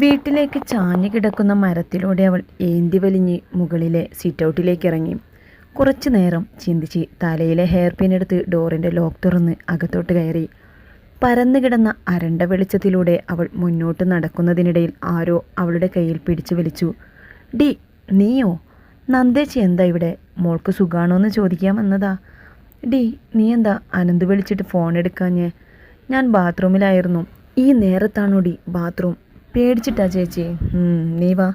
വീട്ടിലേക്ക് ചാഞ്ഞു കിടക്കുന്ന മരത്തിലൂടെ അവൾ ഏന്തി വലിഞ്ഞ് മുകളിലെ സിറ്റൗട്ടിലേക്ക് ഇറങ്ങി. കുറച്ചു നേരം ചിന്തിച്ച് തലയിലെ ഹെയർ പിൻ എടുത്ത് ഡോറിന്റെ ലോക്ക് തുറന്ന് അകത്തോട്ട് കയറി. പരന്നു കിടന്ന അരണ്ട വെളിച്ചത്തിലൂടെ അവൾ മുന്നോട്ട് നടക്കുന്നതിനിടയിൽ ആരോ അവളുടെ കയ്യിൽ പിടിച്ചു വലിച്ചു. ഡി നീയോ? നന്ദേച്ചി എന്താ ഇവിടെ? മോൾക്ക് സുഖാണോ എന്ന് ചോദിക്കാൻ വന്നതാ ഡി നീ എന്താ അനന്ത് വിളിച്ചിട്ട് ഫോൺ എടുക്കാഞ്ഞേ? ഞാൻ ബാത്റൂമിലായിരുന്നു ഈ നേരത്താണോ ഡി ബാത്റൂം പേടിച്ചിട്ടാ ചേച്ചി. നീ വാ.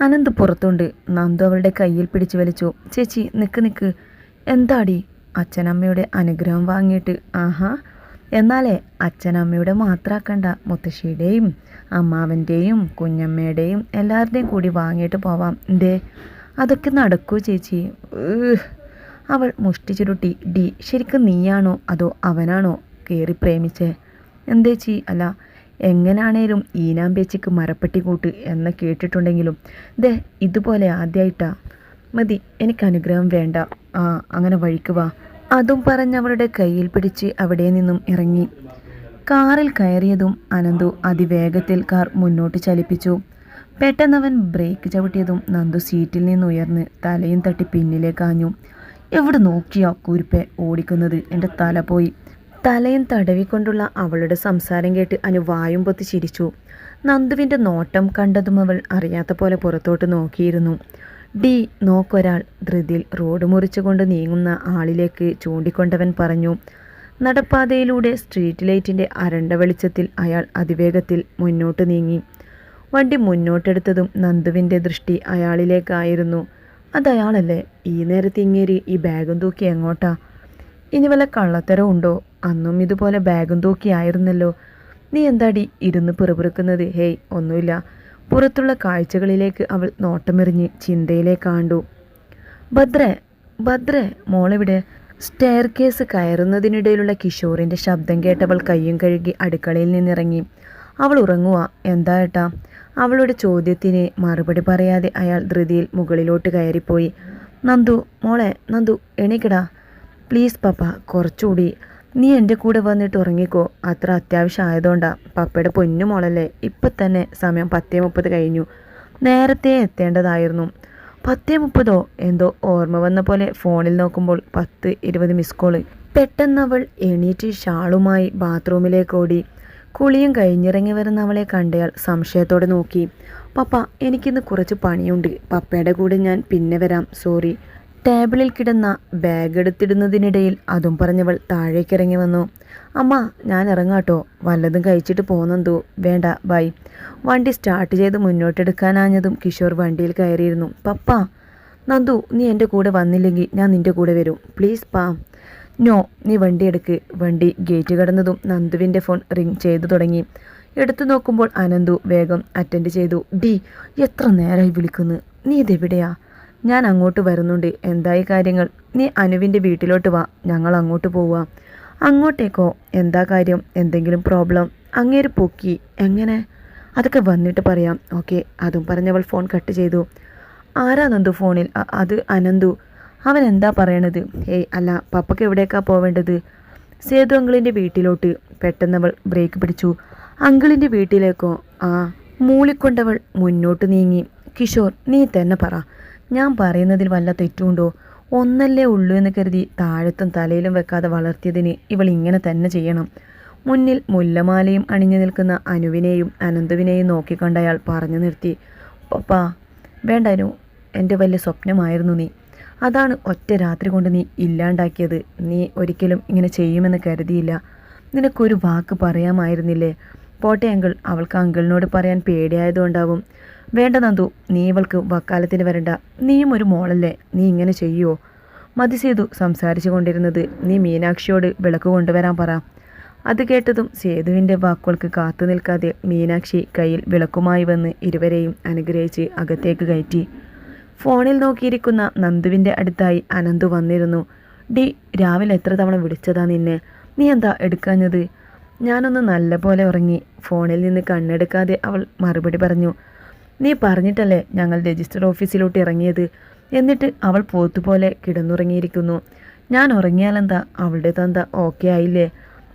അനന്ത് പുറത്തുണ്ട്. നന്ദു അവളുടെ കയ്യിൽ പിടിച്ചു വലിച്ചു. ചേച്ചി നിക്ക് നിക്ക്. എന്താടി? അച്ഛനമ്മയുടെ അനുഗ്രഹം വാങ്ങിയിട്ട്. ആഹാ. എന്നാലേ അച്ഛനമ്മയുടെ മാത്രാക്കണ്ട. മുത്തശ്ശിയുടെയും അമ്മാവന്റെയും കുഞ്ഞമ്മയുടെയും എല്ലാവരുടെയും കൂടി വാങ്ങിയിട്ട് പോവാം. എന്തേ അതൊക്കെ നടക്കൂ ചേച്ചി. അവൾ മുഷ്ടി ചുരുട്ടി. ഡി ശരിക്കും നീയാണോ അതോ അവനാണോ കയറി പ്രേമിച്ചേ? എന്തേച്ചി അല്ല എങ്ങനാണേലും ഈനാമ്പേച്ചിക്ക് മരപ്പെട്ടി കൂട്ട് എന്ന് കേട്ടിട്ടുണ്ടെങ്കിലും ദേ ഇതുപോലെ ആദ്യമായിട്ടാ മതി എനിക്ക് അനുഗ്രഹം വേണ്ട. ആ അങ്ങനെ വഴിക്ക് വാ. അതും പറഞ്ഞവളുടെ കയ്യിൽ പിടിച്ച് അവിടെ നിന്നും ഇറങ്ങി. കാറിൽ കയറിയതും അനന്തു അതിവേഗത്തിൽ കാർ മുന്നോട്ട് ചലിപ്പിച്ചു. പെട്ടെന്നവൻ ബ്രേക്ക് ചവിട്ടിയതും നന്ദു സീറ്റിൽ നിന്ന് ഉയർന്ന് തലയും തട്ടി പിന്നിലേക്കാഞ്ഞു എവിടെ നോക്കിയാ കുരുപ്പെ ഓടിക്കുന്നത്? എന്റെ തല പോയി. തലയും തടവിക്കൊണ്ടുള്ള അവളുടെ സംസാരം കേട്ട് അനു വായും പൊത്തി ചിരിച്ചു. നന്ദുവിന്റെ നോട്ടം കണ്ടതും അവൾ അറിയാത്ത പോലെ പുറത്തോട്ട് നോക്കിയിരുന്നു. ഡി നോക്കൊരാൾ ധൃതിയിൽ റോഡ് മുറിച്ചുകൊണ്ട് നീങ്ങുന്ന ആളിലേക്ക് ചൂണ്ടിക്കൊണ്ടവൻ പറഞ്ഞു. നടപ്പാതയിലൂടെ സ്ട്രീറ്റ് ലൈറ്റിന്റെ അരണ്ട വെളിച്ചത്തിൽ അയാൾ അതിവേഗത്തിൽ മുന്നോട്ട് നീങ്ങി. വണ്ടി മുന്നോട്ടെടുത്തതും നന്ദുവിന്റെ ദൃഷ്ടി അയാളിലേക്കായിരുന്നു. അതയാളല്ലേ ഈ നേരത്തെ ഇങ്ങേരി ഈ ബാഗും തൂക്കി എങ്ങോട്ടാ? ഇനി വല്ല കള്ളത്തരം ഉണ്ടോ അന്നും ഇതുപോലെ ബാഗും തൂക്കിയായിരുന്നല്ലോ നീ എന്താടി ഇരുന്ന് പിറുപിറുക്കുന്നത്? ഹേയ് ഒന്നുമില്ല. പുറത്തുള്ള കാഴ്ചകളിലേക്ക് അവൾ നോട്ടമെറിഞ്ഞ് ചിന്തയിലേക്ക് കണ്ടു. ഭദ്ര ഭദ്ര മോളെവിടെ? സ്റ്റെയർ കേസ് കയറുന്നതിനിടയിലുള്ള കിഷോറിന്റെ ശബ്ദം കേട്ടവൾ കയ്യും കഴുകി അടുക്കളയിൽ നിന്നിറങ്ങി. അവൾ ഉറങ്ങുക എന്താ ഏട്ടാ? അവളുടെ ചോദ്യത്തിന് മറുപടി പറയാതെ അയാൾ ധൃതിയിൽ മുകളിലോട്ട് കയറിപ്പോയി. നന്ദു മോളെ നന്ദു എണീക്കടാ. പ്ലീസ് പപ്പ കുറച്ചുകൂടി നീ എന്റെ കൂടെ വന്നിട്ട് ഉറങ്ങിക്കോ. അത്ര അത്യാവശ്യം ആയതുകൊണ്ടാ പപ്പയുടെ പൊന്നു മോളല്ലേ. ഇപ്പം തന്നെ സമയം പത്തേ മുപ്പത് കഴിഞ്ഞു. നേരത്തെ എത്തേണ്ടതായിരുന്നു. പത്തേ മുപ്പതോ? എന്തോ ഓർമ്മ വന്ന പോലെ ഫോണിൽ നോക്കുമ്പോൾ പത്ത് ഇരുപത് മിസ് കോൾ പെട്ടെന്ന് അവൾ എണീറ്റ് ഷാളുമായി ബാത്റൂമിലേക്ക് ഓടി. കുളിയും കഴിഞ്ഞിറങ്ങി വരുന്ന അവളെ കണ്ടയാൾ സംശയത്തോടെ നോക്കി. പപ്പ എനിക്കിന്ന് കുറച്ച് പണിയുണ്ട്. പപ്പയുടെ കൂടെ ഞാൻ പിന്നെ വരാം. സോറി. ടേബിളിൽ കിടന്ന ബാഗ് എടുത്തിടുന്നതിനിടയിൽ അതും പറഞ്ഞവൾ താഴേക്കിറങ്ങി വന്നു. അമ്മ ഞാൻ ഇറങ്ങാട്ടോ. വല്ലതും കഴിച്ചിട്ട് പോകുന്നെന്തോ വേണ്ട ബൈ. വണ്ടി സ്റ്റാർട്ട് ചെയ്ത് മുന്നോട്ടെടുക്കാനാഞ്ഞതും കിഷോർ വണ്ടിയിൽ കയറിയിരുന്നു. പപ്പ നന്ദു നീ എന്റെ കൂടെ വന്നില്ലെങ്കിൽ ഞാൻ നിന്റെ കൂടെ വരും. പ്ലീസ് പാ. നോ നീ വണ്ടി എടുക്ക്. വണ്ടി ഗേറ്റ് കടന്നതും നന്ദുവിന്റെ ഫോൺ റിങ് ചെയ്തു തുടങ്ങി. എടുത്തു നോക്കുമ്പോൾ അനന്തു വേഗം അറ്റൻഡ് ചെയ്തു. ഡി എത്ര നേരമായി വിളിക്കുന്നു. നീ ഇതെവിടെയാ? ഞാൻ അങ്ങോട്ട് വരുന്നുണ്ട്. എന്തായി കാര്യങ്ങൾ? നീ അനുവിന്റെ വീട്ടിലോട്ട് വാ. ഞങ്ങൾ അങ്ങോട്ട് പോവാം. അങ്ങോട്ടേക്കോ? എന്താ കാര്യം? എന്തെങ്കിലും പ്രോബ്ലം അങ്ങേര് പൊക്കി. എങ്ങനെ? അതൊക്കെ വന്നിട്ട് പറയാം. ഓക്കെ അതും പറഞ്ഞവൾ ഫോൺ കട്ട് ചെയ്തു. ആരാ നന്ദു ഫോണിൽ അത് അനന്തു. അവൻ എന്താ പറയണത്? ഏയ് അല്ല പപ്പയ്ക്ക് എവിടേക്കാ പോവേണ്ടത്? സേതു അങ്കിളിന്റെ വീട്ടിലോട്ട്. പെട്ടെന്നവൾ ബ്രേക്ക് പിടിച്ചു. അങ്കിളിന്റെ വീട്ടിലേക്കോ? ആ മൂളിക്കൊണ്ടവൾ മുന്നോട്ട് നീങ്ങി. കിഷോർ നീ തന്നെ പറ. ഞാൻ പറയുന്നതിൽ വല്ല തെറ്റുണ്ടോ? ഒന്നല്ലേ ഉള്ളൂ എന്ന് കരുതി താഴത്തും തലയിലും വെക്കാതെ വളർത്തിയതിന് ഇവൾ ഇങ്ങനെ തന്നെ ചെയ്യണം. മുന്നിൽ മുല്ലമാലയും അണിഞ്ഞു നിൽക്കുന്ന അനുവിനെയും അനന്തുവിനെയും നോക്കിക്കണ്ട് അയാൾ പറഞ്ഞു നിർത്തി. പപ്പാ വേണ്ട അനു എന്റെ വലിയ സ്വപ്നമായിരുന്നു നീ. അതാണ് ഒറ്റ രാത്രി കൊണ്ട് നീ ഇല്ലാണ്ടാക്കിയത്. നീ ഒരിക്കലും ഇങ്ങനെ ചെയ്യുമെന്ന് കരുതിയില്ല. നിനക്കൊരു വാക്ക് പറയാമായിരുന്നില്ലേ? പോട്ടെ അങ്കിൾ. അവൾക്ക് അങ്കിളിനോട് പറയാൻ പേടിയായതുകൊണ്ടാവും. വേണ്ട നന്ദു നീ ഇവൾക്ക് വക്കാലത്തിന് വരണ്ട. നീയും ഒരു മോളല്ലേ നീ ഇങ്ങനെ ചെയ്യുമോ മതി സേതു സംസാരിച്ചു കൊണ്ടിരുന്നത് നീ മീനാക്ഷിയോട് വിളക്ക് കൊണ്ടുവരാൻ പറ. അത് കേട്ടതും സേതുവിന്റെ വാക്കുകൾക്ക് കാത്തു നിൽക്കാതെ മീനാക്ഷി കയ്യിൽ വിളക്കുമായി വന്ന് ഇരുവരെയും അനുഗ്രഹിച്ച് അകത്തേക്ക് കയറ്റി. ഫോണിൽ നോക്കിയിരിക്കുന്ന നന്ദുവിന്റെ അടുത്തായി അനന്തു വന്നിരുന്നു. ഡി രാവിലെ എത്ര തവണ വിളിച്ചതാ നിന്നെ? നീ എന്താ എടുക്കാഞ്ഞത്? ഞാനൊന്ന് നല്ല പോലെ ഉറങ്ങി. ഫോണിൽ നിന്ന് കണ്ണെടുക്കാതെ അവൾ മറുപടി പറഞ്ഞു. നീ പറഞ്ഞിട്ടല്ലേ ഞങ്ങൾ രജിസ്റ്റർ ഓഫീസിലോട്ട് ഇറങ്ങിയത്? എന്നിട്ട് അവൾ പോത്തുപോലെ കിടന്നുറങ്ങിയിരിക്കുന്നു. ഞാൻ ഉറങ്ങിയാലെന്താ? അവളുടെ തന്ത ഓക്കെ ആയില്ലേ?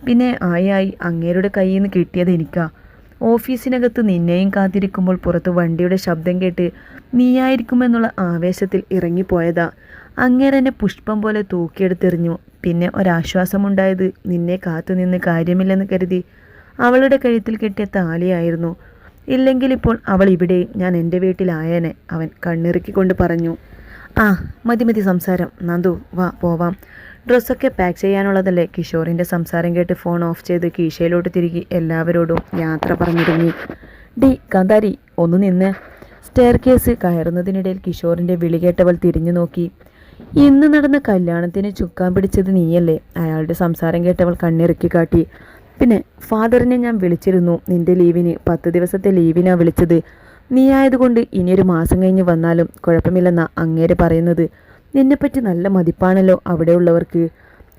പിന്നെ ആയി ആയി അങ്ങേരുടെ കയ്യിൽ നിന്ന് കിട്ടിയത് എനിക്കാ. ഓഫീസിനകത്ത് നിന്നെയും കാത്തിരിക്കുമ്പോൾ പുറത്ത് വണ്ടിയുടെ ശബ്ദം കേട്ട് നീയായിരിക്കുമെന്നുള്ള ആവേശത്തിൽ ഇറങ്ങിപ്പോയതാ. അങ്ങേരെന്നെ പുഷ്പം പോലെ തൂക്കിയെടുത്തെറിഞ്ഞു. പിന്നെ ഒരാശ്വാസമുണ്ടായത് നിന്നെ കാത്തുനിന്ന് കാര്യമില്ലെന്ന് കരുതി അവളുടെ കഴുത്തിൽ കെട്ടിയ താലിയായിരുന്നു. ഇല്ലെങ്കിൽ ഇപ്പോൾ അവൾ ഇവിടെ ഞാൻ എന്റെ വീട്ടിലായേനെ അവൻ കണ്ണിറുക്കിക്കൊണ്ട് പറഞ്ഞു. ആ മതി മതി സംസാരം. നന്ദു വാ പോവാം. ഡ്രസ്സൊക്കെ പാക്ക് ചെയ്യാനുള്ളതല്ലേ? കിഷോറിന്റെ സംസാരം കേട്ട് ഫോൺ ഓഫ് ചെയ്ത് കീശയിലോട്ട് തിരികെ എല്ലാവരോടും യാത്ര പറഞ്ഞിരുന്നു. ഡി കാന്താരി ഒന്ന് നിന്ന്. സ്റ്റെയർ കേസ് കയറുന്നതിനിടയിൽ കിഷോറിന്റെ വിളി കേട്ടവൾ തിരിഞ്ഞു നോക്കി. ഇന്ന് നടന്ന കല്യാണത്തിന് ചുക്കാൻ പിടിച്ചത് നീയല്ലേ? അയാളുടെ സംസാരം കേട്ടവൾ കണ്ണിറുക്കി കാട്ടി. പിന്നെ ഫാദറിനെ ഞാൻ വിളിച്ചിരുന്നു. നിന്റെ ലീവിന് പത്ത് ദിവസത്തെ ലീവിനാണ് വിളിച്ചത്. നീ ആയതുകൊണ്ട് ഇനിയൊരു മാസം കഴിഞ്ഞ് വന്നാലും കുഴപ്പമില്ലെന്ന അങ്ങേര് പറയുന്നത്. നിന്നെപ്പറ്റി നല്ല മതിപ്പാണല്ലോ അവിടെയുള്ളവർക്ക്.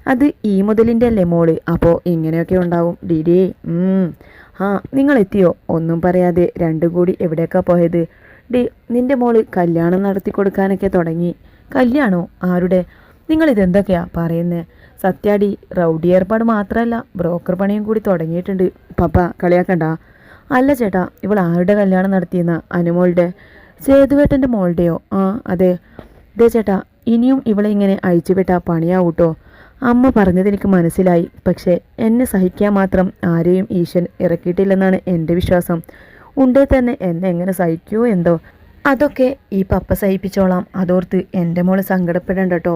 അത് ഈ മുതലിന്റെ അല്ലേ മോൾ? അപ്പോൾ ഇങ്ങനെയൊക്കെ ഉണ്ടാവും. ഡിഡിയെ ആ നിങ്ങൾ എത്തിയോ ഒന്നും പറയാതെ രണ്ടും കൂടി എവിടെയൊക്കെ പോയത്? ഡി നിന്റെ മോൾ കല്യാണം നടത്തി കൊടുക്കാനൊക്കെ തുടങ്ങി. കല്യാണോ? ആരുടെ? നിങ്ങൾ ഇതെന്തൊക്കെയാ പറയുന്നത് സത്യാടി റൗഡി ഏർപ്പാട് മാത്രമല്ല ബ്രോക്കർ പണിയും കൂടി തുടങ്ങിയിട്ടുണ്ട്. പപ്പ കളിയാക്കണ്ട. അല്ല ചേട്ടാ ഇവൾ ആരുടെ കല്യാണം നടത്തിയെന്ന? അനുമോളുടെ. സേതുവേട്ടന്റെ മോളുടെയോ? ആ അതെ. ദേ ചേട്ടാ ഇനിയും ഇവളെ ഇങ്ങനെ അഴിച്ചുവിട്ട പണിയാവൂട്ടോ? അമ്മ പറഞ്ഞത് എനിക്ക് മനസ്സിലായി. പക്ഷേ എന്നെ സഹിക്കാൻ മാത്രം ആരെയും ഈശ്വൻ ഇറക്കിയിട്ടില്ലെന്നാണ് എന്റെ വിശ്വാസം. ഉണ്ടേ തന്നെ എന്നെ എങ്ങനെ സഹിക്കുമോ എന്തോ? അതൊക്കെ ഈ പപ്പ സഹിപ്പിച്ചോളാം. അതോർത്ത് എന്റെ മോൾ സങ്കടപ്പെടേണ്ട കേട്ടോ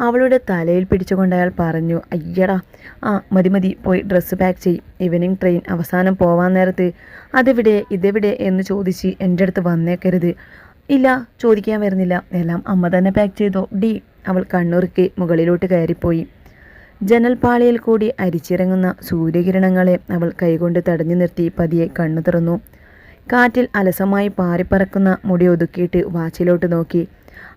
അവളുടെ തലയിൽ പിടിച്ചുകൊണ്ട് അയാൾ പറഞ്ഞു അയ്യടാ ആ മതി മതി പോയി ഡ്രസ്സ് പാക്ക് ചെയ്യും. ഈവനിങ് ട്രെയിൻ അവസാനം പോവാൻ നേരത്ത് അതെവിടെ ഇതെവിടെ എന്ന് ചോദിച്ച് എന്റെ അടുത്ത് വന്നേക്കരുത്. ഇല്ല ചോദിക്കാൻ വരുന്നില്ല. എല്ലാം അമ്മ തന്നെ പാക്ക് ചെയ്തോ? ഡി അവൾ കണ്ണുറുക്കി മുകളിലോട്ട് കയറിപ്പോയി. ജനൽപ്പാളിയിൽ കൂടി അരിച്ചിറങ്ങുന്ന സൂര്യകിരണങ്ങളെ അവൾ കൈകൊണ്ട് തടഞ്ഞു നിർത്തി പതിയെ കണ്ണു തുറന്നു. കാറ്റിൽ അലസമായി പാറിപ്പറക്കുന്ന മുടി ഒതുക്കിയിട്ട് വാച്ചിലോട്ട് നോക്കി.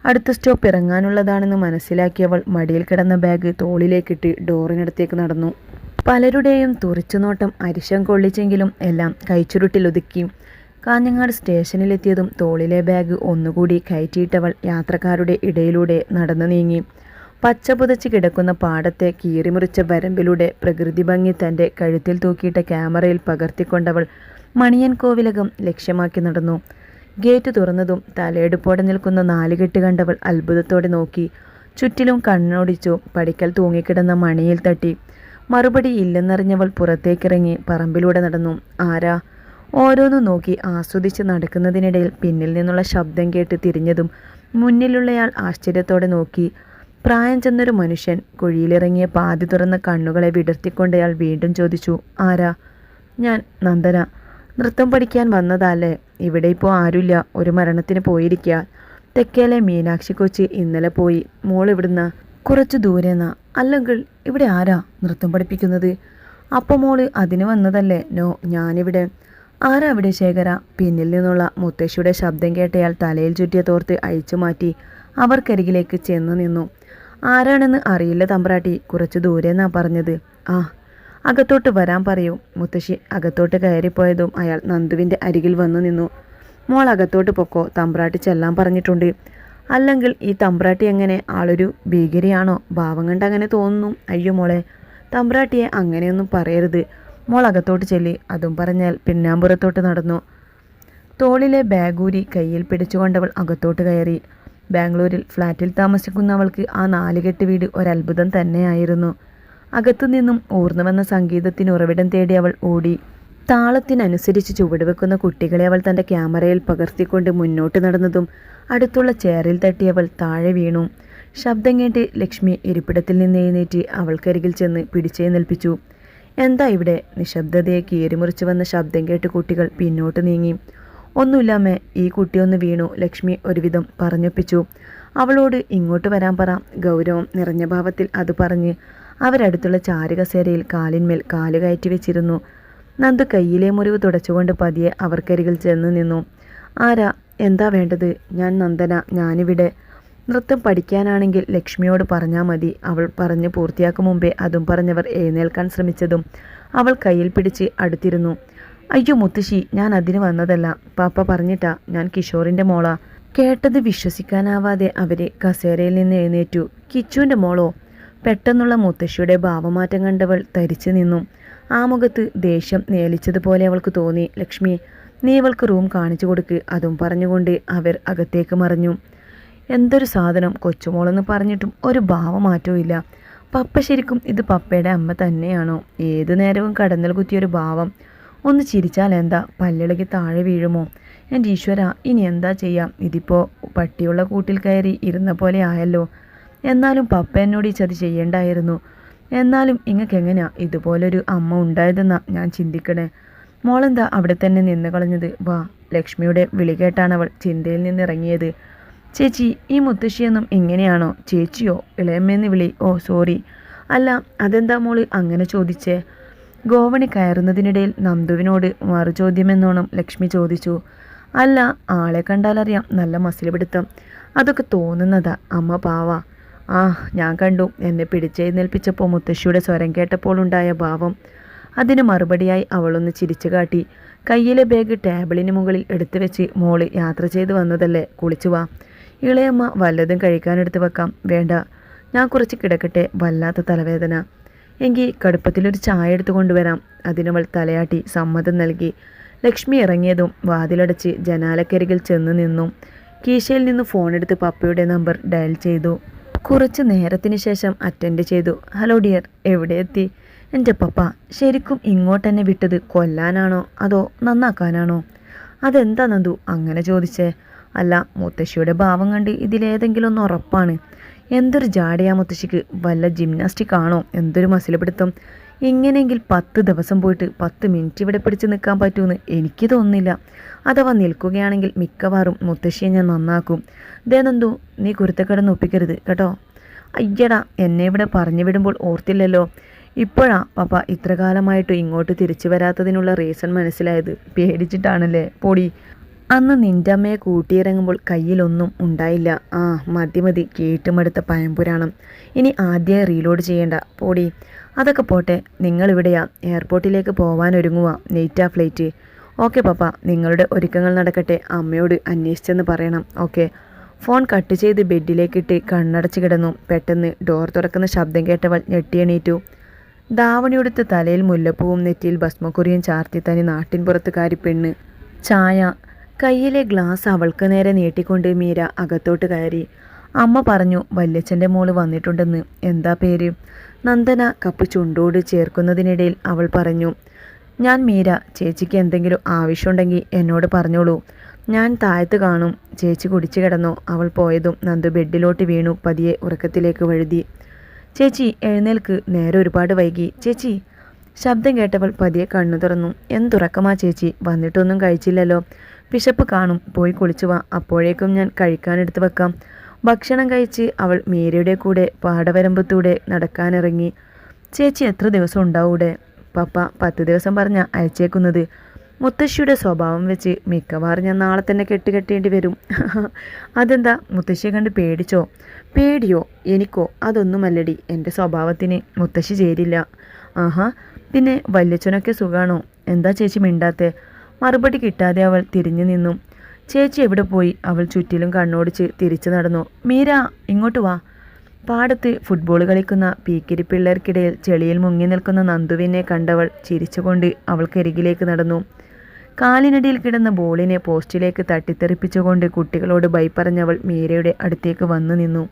അടുത്ത സ്റ്റോപ്പ് ഇറങ്ങാനുള്ളതാണെന്ന് മനസ്സിലാക്കിയവൾ മടിയിൽ കിടന്ന ബാഗ് തോളിലേക്കിട്ട് ഡോറിനടുത്തേക്ക് നടന്നു. പലരുടെയും തുറച്ചുനോട്ടം അരിശം കൊള്ളിച്ചെങ്കിലും എല്ലാം കൈച്ചുരുട്ടിൽ ഒതുക്കി. കാഞ്ഞങ്ങാട് സ്റ്റേഷനിലെത്തിയതും തോളിലെ ബാഗ് ഒന്നുകൂടി കയറ്റിയിട്ടവൾ യാത്രക്കാരുടെ ഇടയിലൂടെ നടന്നു നീങ്ങി. പച്ച പുതച്ച് കിടക്കുന്ന പാടത്തെ കീറിമുറിച്ച വരമ്പിലൂടെ പ്രകൃതി ഭംഗി തന്റെ കഴുത്തിൽ തൂക്കിയിട്ട ക്യാമറയിൽ പകർത്തിക്കൊണ്ടവൾ മണിയൻ കോവിലകം ലക്ഷ്യമാക്കി നടന്നു. ഗേറ്റ് തുറന്നതും തലയെടുപ്പോടെ നിൽക്കുന്ന നാലുകെട്ട് കണ്ടവൾ അത്ഭുതത്തോടെ നോക്കി. ചുറ്റിലും കണ്ണോടിച്ചു പടിക്കൽ തൂങ്ങിക്കിടന്ന മണിയിൽ തട്ടി. മറുപടി ഇല്ലെന്നറിഞ്ഞവൾ പുറത്തേക്കിറങ്ങി പറമ്പിലൂടെ നടന്നു. ആരാ? ഓരോന്നും നോക്കി ആസ്വദിച്ച് നടക്കുന്നതിനിടയിൽ പിന്നിൽ നിന്നുള്ള ശബ്ദം കേട്ട് തിരിഞ്ഞതും മുന്നിലുള്ളയാൾ ആശ്ചര്യത്തോടെ നോക്കി. പ്രായം ചെന്നൊരു മനുഷ്യൻ കുഴിയിലിറങ്ങിയ പാതി തുറന്ന കണ്ണുകളെ വിടർത്തിക്കൊണ്ടയാൾ വീണ്ടും ചോദിച്ചു ആരാ? ഞാൻ നന്ദന. നൃത്തം പഠിക്കാൻ വന്നതല്ലേ ഇവിടെ ഇപ്പോൾ ആരുമില്ല. ഒരു മരണത്തിന് പോയിരിക്കുക തെക്കേലെ മീനാക്ഷി കൊച്ചി ഇന്നലെ പോയി. മോൾ ഇവിടുന്ന് കുറച്ച് ദൂരെന്ന അല്ലെങ്കിൽ ഇവിടെ ആരാ നൃത്തം പഠിപ്പിക്കുന്നത്? അപ്പോൾ മോൾ അതിന് വന്നതല്ലേ. നോ ഞാനിവിടെ. ആരാ അവിടെ ശേഖര? പിന്നിൽ നിന്നുള്ള മുത്തശ്ശിയുടെ ശബ്ദം കേട്ടയാൾ തലയിൽ ചുറ്റിയ തോർത്ത് അഴിച്ചു മാറ്റി അവർക്കരികിലേക്ക് ചെന്നു നിന്നു. ആരാണെന്ന് അറിയില്ല തമ്പ്രാട്ടി. കുറച്ച് ദൂരെന്നാ പറഞ്ഞത്. ആ അകത്തോട്ട് വരാൻ പറയൂ. മുത്തശ്ശി അകത്തോട്ട് കയറിപ്പോയതും അയാൾ നന്ദുവിന്റെ അരികിൽ വന്നു നിന്നു. മോൾ അകത്തോട്ട് പൊക്കോ തമ്പ്രാട്ടി ചെല്ലാൻ പറഞ്ഞിട്ടുണ്ട്. അല്ലെങ്കിൽ ഈ തമ്പ്രാട്ടി എങ്ങനെ? ആളൊരു ഭീകരിയാണോ? ഭാവം കണ്ട് അങ്ങനെ തോന്നുന്നു. അയ്യോ മോളെ തമ്പ്രാട്ടിയെ അങ്ങനെയൊന്നും പറയരുത്. മോൾ അകത്തോട്ട് ചെല്ലി. അതും പറഞ്ഞാൽ പിന്നാമ്പുറത്തോട്ട് നടന്നു. തോളിലെ ബാഗൂരി കയ്യിൽ പിടിച്ചുകൊണ്ടവൾ അകത്തോട്ട് കയറി. ബാംഗ്ലൂരിൽ ഫ്ലാറ്റിൽ താമസിക്കുന്നവൾക്ക് ആ നാലുകെട്ട് വീട് ഒരത്ഭുതം തന്നെയായിരുന്നു. അകത്തുനിന്നും ഊർന്നു വന്ന സംഗീതത്തിന് ഉറവിടം തേടി അവൾ ഓടി. താളത്തിനനുസരിച്ച് ചുവടുവെക്കുന്ന കുട്ടികളെ അവൾ തന്റെ ക്യാമറയിൽ പകർത്തിക്കൊണ്ട് മുന്നോട്ട് നടന്നതും അടുത്തുള്ള ചെയറിൽ തട്ടിയവൾ താഴെ വീണു. ശബ്ദം കേട്ട് ലക്ഷ്മി ഇരിപ്പിടത്തിൽ നിന്ന് എഴുന്നേറ്റ് അവൾക്കരികിൽ ചെന്ന് പിടിച്ചേ നിൽപ്പിച്ചു. എന്താ ഇവിടെ? നിശബ്ദതയെ കീറിമുറിച്ചു വന്ന ശബ്ദം കേട്ട് കുട്ടികൾ പിന്നോട്ട് നീങ്ങി. ഒന്നുമില്ലാമേ ഈ കുട്ടിയൊന്ന് വീണു ലക്ഷ്മി ഒരുവിധം പറഞ്ഞൊപ്പിച്ചു. അവളോട് ഇങ്ങോട്ട് വരാൻ പറ. ഗൗരവം നിറഞ്ഞ ഭാവത്തിൽ അത് പറഞ്ഞ് അവരടുത്തുള്ള ചാരുകസേരയിൽ കാലിന്മേൽ കാൽ കയറ്റി വെച്ചിരുന്നു. നന്ദു കയ്യിലെ മുറിവ് തുടച്ചുകൊണ്ട് പതിയെ അവർക്കരികിൽ ചെന്ന് നിന്നു. ആരാ? എന്താ വേണ്ടത്? ഞാൻ നന്ദന ഞാനിവിടെ. നൃത്തം പഠിക്കാനാണെങ്കിൽ ലക്ഷ്മിയോട് പറഞ്ഞാൽ മതി. അവൾ പറഞ്ഞ് പൂർത്തിയാക്കും മുമ്പേ അതും പറഞ്ഞവർ എഴുന്നേൽക്കാൻ ശ്രമിച്ചതും അവൾ കയ്യിൽ പിടിച്ച് അടുത്തിരുന്നു. അയ്യോ മുത്തശ്ശി ഞാൻ അതിന് വന്നതല്ല. പാപ്പ പറഞ്ഞിട്ടാ. ഞാൻ കിഷോറിന്റെ മോളാ. കേട്ടത് വിശ്വസിക്കാനാവാതെ അവരെ കസേരയിൽ നിന്ന് എഴുന്നേറ്റു. കിച്ചുവിന്റെ മോളോ? പെട്ടെന്നുള്ള മുത്തശ്ശിയുടെ ഭാവമാറ്റം കണ്ടവൾ തരിച്ചു നിന്നു. ആ മുഖത്ത് ദേഷ്യം നേലിച്ചതുപോലെ അവൾക്ക് തോന്നി. ലക്ഷ്മി നീ ഇവൾക്ക് റൂം കാണിച്ചു കൊടുക്ക്. അതും പറഞ്ഞുകൊണ്ട് അവർ അകത്തേക്ക് മറിഞ്ഞു. എന്തൊരു സാധനം കൊച്ചുമോളെന്ന് പറഞ്ഞിട്ടും ഒരു ഭാവമാറ്റവും ഇല്ല. പപ്പ ശരിക്കും ഇത് പപ്പയുടെ അമ്മ തന്നെയാണോ? ഏതു നേരവും കടന്നൽ കുത്തിയൊരു ഭാവം. ഒന്ന് ചിരിച്ചാൽ എന്താ? പല്ലിളകി താഴെ വീഴുമോ? എന്റെ ഈശ്വര ഇനി എന്താ ചെയ്യാം? ഇതിപ്പോൾ പട്ടിയുള്ള കൂട്ടിൽ കയറി ഇരുന്ന പോലെ ആയല്ലോ. എന്നാലും പപ്പ എന്നോട് ഈ ചതി ചെയ്യേണ്ടായിരുന്നു. എന്നാലും ഇങ്ങക്ക് എങ്ങനെയാ ഇതുപോലൊരു അമ്മ ഉണ്ടായതെന്നാ ഞാൻ ചിന്തിക്കണേ. മോളെന്താ അവിടെ തന്നെ നിന്ന് കളഞ്ഞത്? വാ ലക്ഷ്മിയുടെ വിളി കേട്ടാണ് അവൾ ചിന്തയിൽ നിന്നിറങ്ങിയത്. ചേച്ചി ഈ മുത്തശ്ശിയൊന്നും ഇങ്ങനെയാണോ? ചേച്ചിയോ? ഇളയമ്മേന്ന് വിളി. Oh sorry. അല്ല അതെന്താ മോൾ അങ്ങനെ ചോദിച്ചേ? ഗോവണി കയറുന്നതിനിടയിൽ നന്ദുവിനോട് മറുചോദ്യമെന്നോണം ലക്ഷ്മി ചോദിച്ചു. അല്ല ആളെ കണ്ടാലറിയാം നല്ല മസിൽ പിടുത്തം അതൊക്കെ തോന്നുന്നതാ. അമ്മ പാവ. ആ ഞാൻ കണ്ടു. എന്നെ പിടിച്ചെഴുന്നേൽപ്പിച്ചപ്പോൾ മുത്തശ്ശിയുടെ സ്വരം കേട്ടപ്പോൾ ഉണ്ടായ ഭാവം. അതിന് മറുപടിയായി അവളൊന്ന് ചിരിച്ചു കാട്ടി. കയ്യിലെ ബാഗ് ടേബിളിന് മുകളിൽ എടുത്തു വെച്ച് മോൾ യാത്ര ചെയ്ത് വന്നതല്ലേ? കുളിച്ചു വാ. ഇളയമ്മ വല്ലതും കഴിക്കാനെടുത്ത് വെക്കാം. വേണ്ട. ഞാൻ കുറച്ച് കിടക്കട്ടെ. വല്ലാത്ത തലവേദന. എങ്കിൽ കടുപ്പത്തിലൊരു ചായ എടുത്തു കൊണ്ടുവരാം. അതിനവൾ തലയാട്ടി സമ്മതം നൽകി. ലക്ഷ്മി ഇറങ്ങിയതും വാതിലടച്ച് ജനാലക്കരികിൽ ചെന്ന് നിന്നു. കീശയിൽ നിന്ന് ഫോണെടുത്ത് പപ്പയുടെ നമ്പർ ഡയൽ ചെയ്തു. കുറച്ച് നേരത്തിന് ശേഷം അറ്റൻഡ് ചെയ്തു. ഹലോ ഡിയർ എവിടെ എത്തി? എന്റെ പപ്പ ശരിക്കും ഇങ്ങോട്ട് ഇങ്ങോട്ടെന്നെ വിട്ടത് കൊല്ലാനാണോ? അതോ നന്നാക്കാനാണോ? അതെന്താ നന്ദു അങ്ങനെ ചോദിച്ചേ. അല്ല മുത്തശ്ശിയുടെ ഭാവം കണ്ട് ഇതിലേതെങ്കിലും ഒന്ന് ഉറപ്പാണ്. എന്തൊരു ജാടയാ മുത്തശ്ശിക്ക്. വല്ല ജിംനാസ്റ്റിക് ആണോ? എന്തൊരു മസിൽ പിടുത്തം ഇങ്ങനെയെങ്കിൽ പത്ത് ദിവസം പോയിട്ട് പത്ത് മിനിറ്റ് ഇവിടെ പിടിച്ച് നിൽക്കാൻ പറ്റുമെന്ന് എനിക്ക് തോന്നുന്നില്ല. അഥവാ നിൽക്കുകയാണെങ്കിൽ മിക്കവാറും മുത്തശ്ശിയെ ഞാൻ നന്നാക്കും. ദേനന്തു നീ കുരുത്തക്കടന്ന് ഒപ്പിക്കരുത് കേട്ടോ? അയ്യടാ എന്നെ ഇവിടെ പറഞ്ഞു വിടുമ്പോൾ ഓർത്തില്ലല്ലോ. ഇപ്പോഴാ പപ്പ ഇത്ര കാലമായിട്ട് ഇങ്ങോട്ട് തിരിച്ചു വരാത്തതിനുള്ള റീസൺ മനസ്സിലായത്. പേടിച്ചിട്ടാണല്ലേ? പൊടി. അന്ന് നിന്റെ അമ്മയെ കൂട്ടിയിറങ്ങുമ്പോൾ കയ്യിലൊന്നും ഉണ്ടായില്ല. ആ മതി മതി കേട്ടുമെടുത്ത പയമ്പുരാണം ഇനി ആദ്യം റീലോഡ് ചെയ്യേണ്ട പോടി. അതൊക്കെ പോട്ടെ നിങ്ങളിവിടെയാ. എയർപോർട്ടിലേക്ക് പോകാൻ ഒരുങ്ങുക നെയ്റ്റാ ഫ്ലൈറ്റ് ഓക്കെ പപ്പ. നിങ്ങളുടെ ഒരുക്കങ്ങൾ നടക്കട്ടെ. അമ്മയോട് അന്വേഷിച്ചെന്ന് പറയണം. ഓക്കെ. ഫോൺ കട്ട് ചെയ്ത് ബെഡിലേക്കിട്ട് കണ്ണടച്ച് കിടന്നു. പെട്ടെന്ന് ഡോർ തുറക്കുന്ന ശബ്ദം കേട്ടവൾ ഞെട്ടിയണീറ്റു. ദാവണിയെടുത്ത് തലയിൽ മുല്ലപ്പൂവും നെറ്റിയിൽ ഭസ്മക്കുറിയും ചാർത്തി തനി നാട്ടിൻ പുറത്തുകാരി പെണ്ണ്. ചായ. കയ്യിലെ ഗ്ലാസ് അവൾക്ക് നേരെ നീട്ടിക്കൊണ്ട് മീര അകത്തോട്ട് കയറി. അമ്മ പറഞ്ഞു വല്യച്ഛന്റെ മോൾ വന്നിട്ടുണ്ടെന്ന്. എന്താ പേര്? നന്ദന കപ്പ് ചുണ്ടോട് ചേർക്കുന്നതിനിടയിൽ അവൾ പറഞ്ഞു ഞാൻ മീര ചേച്ചിക്ക് എന്തെങ്കിലും ആവശ്യമുണ്ടെങ്കിൽ എന്നോട് പറഞ്ഞോളൂ. ഞാൻ താഴത്ത് കാണും. ചേച്ചി കുടിച്ചു കിടന്നോ. അവൾ പോയതും നന്ദു ബെഡിലോട്ട് വീണു പതിയെ ഉറക്കത്തിലേക്ക് വഴുതി. ചേച്ചി എഴുന്നേൽക്ക്. നേരെ ഒരുപാട് വൈകി. ചേച്ചി ശബ്ദം കേട്ടവൾ പതിയെ കണ്ണു തുറന്നു. എന്തുറക്കമാ ചേച്ചി? വന്നിട്ടൊന്നും കഴിച്ചില്ലല്ലോ. വിശപ്പ് കാണും. പോയി കുളിച്ചു വാ. അപ്പോഴേക്കും ഞാൻ കഴിക്കാനെടുത്ത് വെക്കാം. ഭക്ഷണം കഴിച്ച് അവൾ മീരയുടെ കൂടെ പാടവരമ്പത്തൂടെ നടക്കാനിറങ്ങി. ചേച്ചി എത്ര ദിവസം ഉണ്ടാവൂടെ? പപ്പ പത്ത് ദിവസം പറഞ്ഞ അയച്ചേക്കുന്നത്. മുത്തശ്ശിയുടെ സ്വഭാവം വെച്ച് മിക്കവാറും ഞാൻ നാളെ തന്നെ കെട്ടുകെട്ടേണ്ടി വരും. അതെന്താ മുത്തശ്ശിയെ കണ്ട് പേടിച്ചോ? പേടിയോ? എനിക്കോ? അതൊന്നുമല്ലടി എന്റെ സ്വഭാവത്തിന് മുത്തശ്ശി ചേരില്ല. ആഹാ പിന്നെ വല്യച്ഛനൊക്കെ സുഖാണോ? എന്താ ചേച്ചി മിണ്ടാത്തെ? മറുപടി കിട്ടാതെ അവൾ തിരിഞ്ഞു നിന്നു. ചേച്ചി എവിടെ പോയി? അവൾ ചുറ്റിലും കണ്ണോടിച്ച് തിരിച്ചു നടന്നു. മീര ഇങ്ങോട്ട് വാ. പാടത്ത് ഫുട്ബോൾ കളിക്കുന്ന പീക്കിരി പിള്ളേർക്കിടയിൽ ചെളിയിൽ മുങ്ങി നിൽക്കുന്ന നന്ദുവിനെ കണ്ടവൾ ചിരിച്ചുകൊണ്ട് അവൾക്കരികിലേക്ക് നടന്നു. കാലിനടിയിൽ കിടന്ന ബോളിനെ പോസ്റ്റിലേക്ക് തട്ടിത്തെറിപ്പിച്ചുകൊണ്ട് കുട്ടികളോട് ബൈ പറഞ്ഞവൾ മീരയുടെ അടുത്തേക്ക് വന്നു നിന്നു.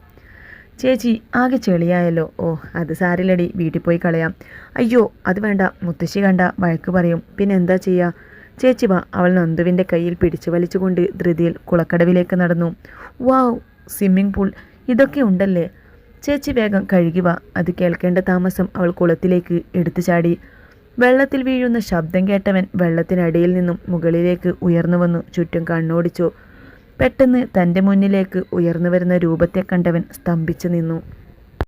ചേച്ചി ആകെ ചെളിയായല്ലോ. ഓ അത് സാരിലടി വീട്ടിൽ പോയി കളയാം. അയ്യോ അത് വേണ്ട. മുത്തശ്ശി കണ്ട വഴക്ക് പറയും. പിന്നെ എന്താ ചെയ്യുക ചേച്ചി വാ. അവൾ നന്ദുവിന്റെ കയ്യിൽ പിടിച്ചു വലിച്ചുകൊണ്ട് ധൃതിയിൽ കുളക്കടവിലേക്ക് നടന്നു. Wow swimming pool. ഇതൊക്കെ ഉണ്ടല്ലേ? ചേച്ചി വേഗം കഴുകി വാ. അത് കേൾക്കേണ്ട താമസം അവൾ കുളത്തിലേക്ക് എടുത്തു ചാടി. വെള്ളത്തിൽ വീഴുന്ന ശബ്ദം കേട്ടവൻ വെള്ളത്തിനടിയിൽ നിന്നും മുകളിലേക്ക് ഉയർന്നു വന്നു ചുറ്റും കണ്ണോടിച്ചു. പെട്ടെന്ന് തന്റെ മുന്നിലേക്ക് ഉയർന്നു വരുന്ന രൂപത്തെ കണ്ടവൻ സ്തംഭിച്ചു നിന്നു.